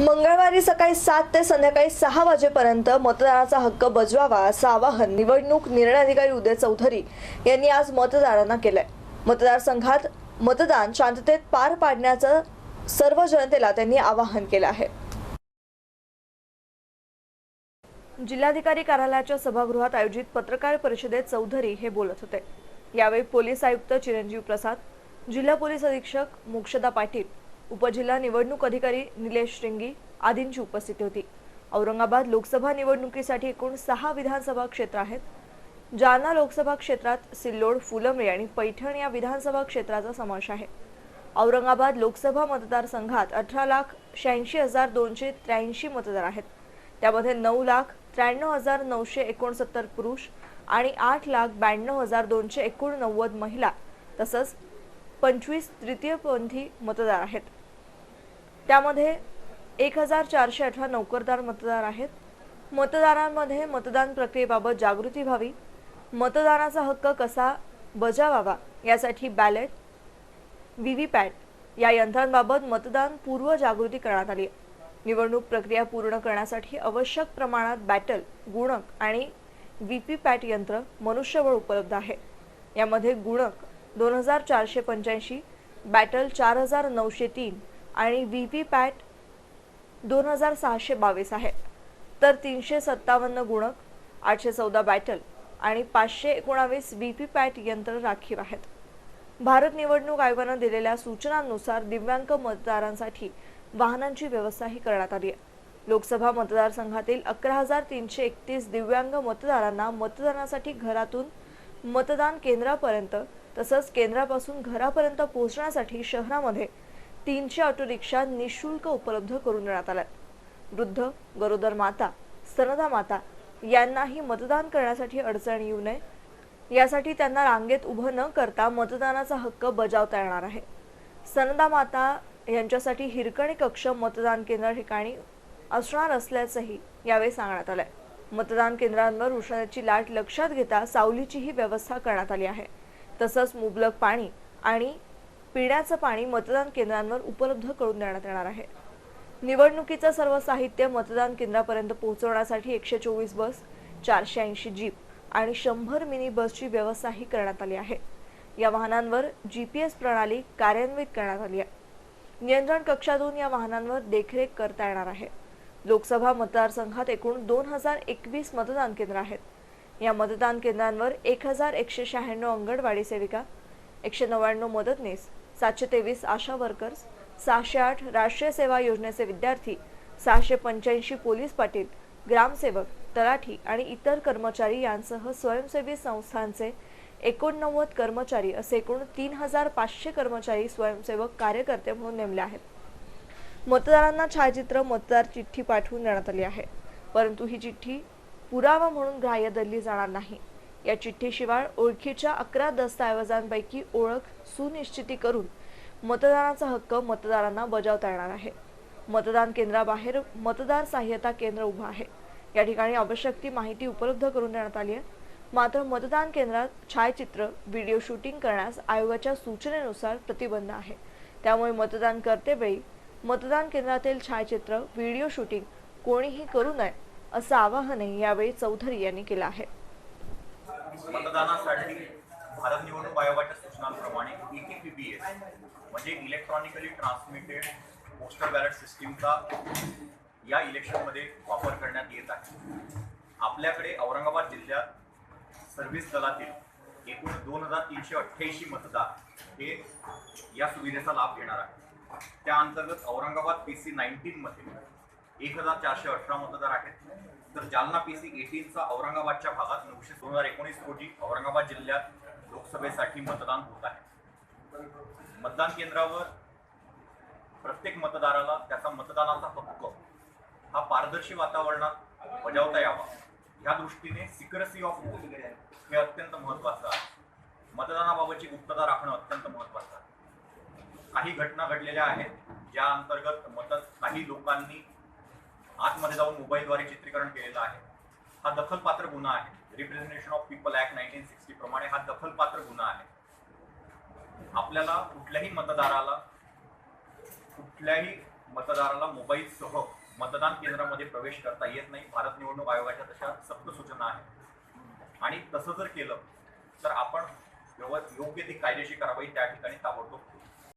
मंगळवारी सकाळी सात ते संध्याकाळी सहा वाजेपर्यंत मतदानाचा हक्क बजवावा असं आवाहन निवडणूक निर्णय अधिकारी उदय चौधरी यांनी आज मतदारांना केलंय. मतदारसंघात मतदान शांततेत पार पाडण्याचं सर्व जनतेला त्यांनी आवाहन केलं आहे. जिल्हाधिकारी कार्यालयाच्या सभागृहात आयोजित पत्रकार परिषदेत चौधरी हे बोलत होते. यावेळी पोलीस आयुक्त चिरंजीव प्रसाद जिल्हा पोलीस अधीक्षक मोक्षदा पाटील उपजिल्हा निवडणूक अधिकारी निलेश श्रिंगी आदींची उपस्थिती होती. औरंगाबाद लोकसभा निवडणुकीसाठी एकूण सहा विधानसभा क्षेत्र आहेत. जालना लोकसभा क्षेत्रात सिल्लोड फुलंब्री आणि पैठण या विधानसभा क्षेत्राचा समावेश आहे. औरंगाबाद लोकसभा मतदारसंघात अठरा लाख शहाऐंशी हजार दोनशे त्र्याऐंशी मतदार आहेत. त्यामध्ये नऊ लाख त्र्याण्णव हजार नऊशे एकोणसत्तर पुरुष आणि आठ लाख ब्याण्णव हजार दोनशे एकोणनव्वद महिला तसंच पंचवीस तृतीयपंथी मतदार आहेत. त्यामध्ये एक हजार चारशे अठरा नोकरदार मतदार आहेत. मतदारांमध्ये मतदान प्रक्रियेबाबत जागृती व्हावी. मतदानाचा हक्क कसा बजावावा यासाठी बॅलेट व्ही पॅट या यंत्रांबाबत मतदान पूर्व जागृती करण्यात आली. आहे. निवडणूक प्रक्रिया पूर्ण करण्यासाठी आवश्यक प्रमाणात बॅटल गुणक आणि व्ही पी पॅट यंत्र मनुष्यबळ उपलब्ध आहे. यामध्ये गुणक दोन हजार चारशे पंच्याऐंशी बॅटल चार हजार नऊशे तीन आणि व्ही पी पॅट दोन हजार सहाशे बावीस आहे. तर तीनशे सत्तावन्न गुणक आठशे चौदा बॅटल आणि पाचशे एकोणावीस व्ही पी पॅट यंत्र राखीव आहेत. भारत निवडणूक आयोगानं दिलेल्या सूचनांनुसार दिव्यांग मतदारांसाठी वाहनांची व्यवस्थाही करण्यात आली आहे. लोकसभा मतदारसंघातील अकरा हजार तीनशे एकतीस दिव्यांग मतदारांना मतदानासाठी घरातून मतदान केंद्रापर्यंत तसंच केंद्रापासून घरापर्यंत पोहोचण्यासाठी शहरामध्ये तीनशे ऑटो रिक्षा निशुल्क उपलब्ध करून देण्यात आल्यात. वृद्ध गरोदर माता स्तनदा माता यांनाही मतदान करण्यासाठी अडचण येऊ नये. यासाठी त्यांना रांगेत उभं न करता मतदानाचा हक्क बजावता येणार आहे. सनदा माता यांच्यासाठी हिरकणी कक्ष मतदान केंद्र ठिकाणी असणार असल्याचंही यावेळी सांगण्यात आलंय. मतदान केंद्रांवर उष्णतेची लाट लक्षात घेता सावलीचीही व्यवस्था करण्यात आली आहे. तसंच मुबलक पाणी आणि पिण्याचं पाणी मतदान केंद्रांवर उपलब्ध करून देण्यात येणार आहे. निवडणुकीचं सर्व साहित्य मतदान केंद्रापर्यंत पोहोचवण्यासाठी एकशे चोवीस बस चारशे ऐंशी जीप आणि शंभर मिनी बसची व्यवस्थाही करण्यात आली आहे. या वाहनांवर जी पी एस प्रणाली कार्यान्वित करण्यात आली आहे. नियंत्रण कक्षातून या वाहनांवर देखरेख करता येणार आहे. लोकसभा मतदारसंघात एकूण दोन हजार एकवीस मतदान केंद्र आहेत. या मतदान केंद्रांवर एक हजार एकशे शहाण्णव अंगणवाडी सेविका एकशे नव्याण्णव मदतनीस सातशे तेवीस आशा वर्कर्स सहाशे आठ राष्ट्रीय सेवा योजनेचे विद्यार्थी सहाशे पंच्याऐंशी पोलीस पाटील ग्रामसेवक तलाठी आणि इतर कर्मचारी यांसह स्वयंसेवी संस्थांचे एकोणनव्वद कर्मचारी असे एकूण तीन हजार पाचशे कर्मचारी स्वयंसेवक कार्यकर्ते म्हणून नेमले आहेत. मतदारांना छायाचित्र मतदार चिठ्ठी पाठवून देण्यात आली आहे. परंतु ही चिठ्ठी पुरावा म्हणून ग्राह्य धरली जाणार नाही. या चिठ्ठीशिवाय ओळखीच्या अकरा दस्तऐवजांपैकी ओळख सुनिश्चिती करून मतदानाचा हक्क मतदारांना बजावता येणार आहे. मतदान केंद्राबाहेर मतदार सहाय्यता केंद्र उभं आहे. या ठिकाणी आवश्यक ती माहिती उपलब्ध करून देण्यात आली आहे. मात्र मतदान केंद्रात छायाचित्र व्हिडिओ शूटिंग करण्यास आयोगाच्या सूचनेनुसार प्रतिबंध आहे. त्यामुळे मतदान करतेवेळी मतदान केंद्रातील छायाचित्र व्हिडिओ शूटिंग कोणीही करू नये असं आवाहनही यावेळी चौधरी यांनी केलं आहे. मतदानासाठी भारत निवडणूक आयोगाच्या सूचनांप्रमाणे ईटीपीबीएस म्हणजे इलेक्ट्रॉनिकली ट्रान्समिटेड पोस्टल बॅलेट सिस्टीमचा या इलेक्शनमध्ये वापर करण्यात येत आहे. आपल्याकडे औरंगाबाद जिल्ह्यात सर्व्हिस दलातील एकूण दोन हजार तीनशे अठ्ठ्याऐंशी मतदार हे या सुविधेचा लाभ घेणार आहेत. त्या अंतर्गत औरंगाबाद पी सी नाईन्टीनमध्ये एक हजार चारशे अठरा मतदार आहेत. तर जालना पी सी एटीनचा औरंगाबादच्या भागात नऊशे दोन हजार एकोणीस रोजी औरंगाबाद जिल्ह्यात लोकसभेसाठी मतदान होत आहे. मतदान केंद्रावर प्रत्येक मतदाराला त्याचा मतदानाचा हक्क हा पारदर्शी वातावरणात बजावता यावा. ह्या दृष्टीने सिक्रेसी ऑफ वोट हे अत्यंत महत्वाचं आहे. मतदानाबाबतची गुप्तता राखणं अत्यंत महत्वाचं आहे. काही घटना घडलेल्या आहेत ज्या अंतर्गत मत काही लोकांनी आतमध्ये जाऊन मोबाईलद्वारे चित्रीकरण केलेलं आहे. हा दखलपात्र गुन्हा आहे. Representation of people act nineteen sixty प्रमाणे हा दखलपात्र गुन्हा आहे. आपल्याला कुठल्याही मतदाराला कुठल्याही मतदाराला मोबाईलसह मतदान केंद्रामध्ये प्रवेश करता येत नाही. भारत निवडणूक आयोगाच्या तशा सक्त सूचना आहेत. आणि तसं जर केलं तर आपण व्यव- योग्य ती कायदेशीर कारवाई त्या ठिकाणी ताबडतोब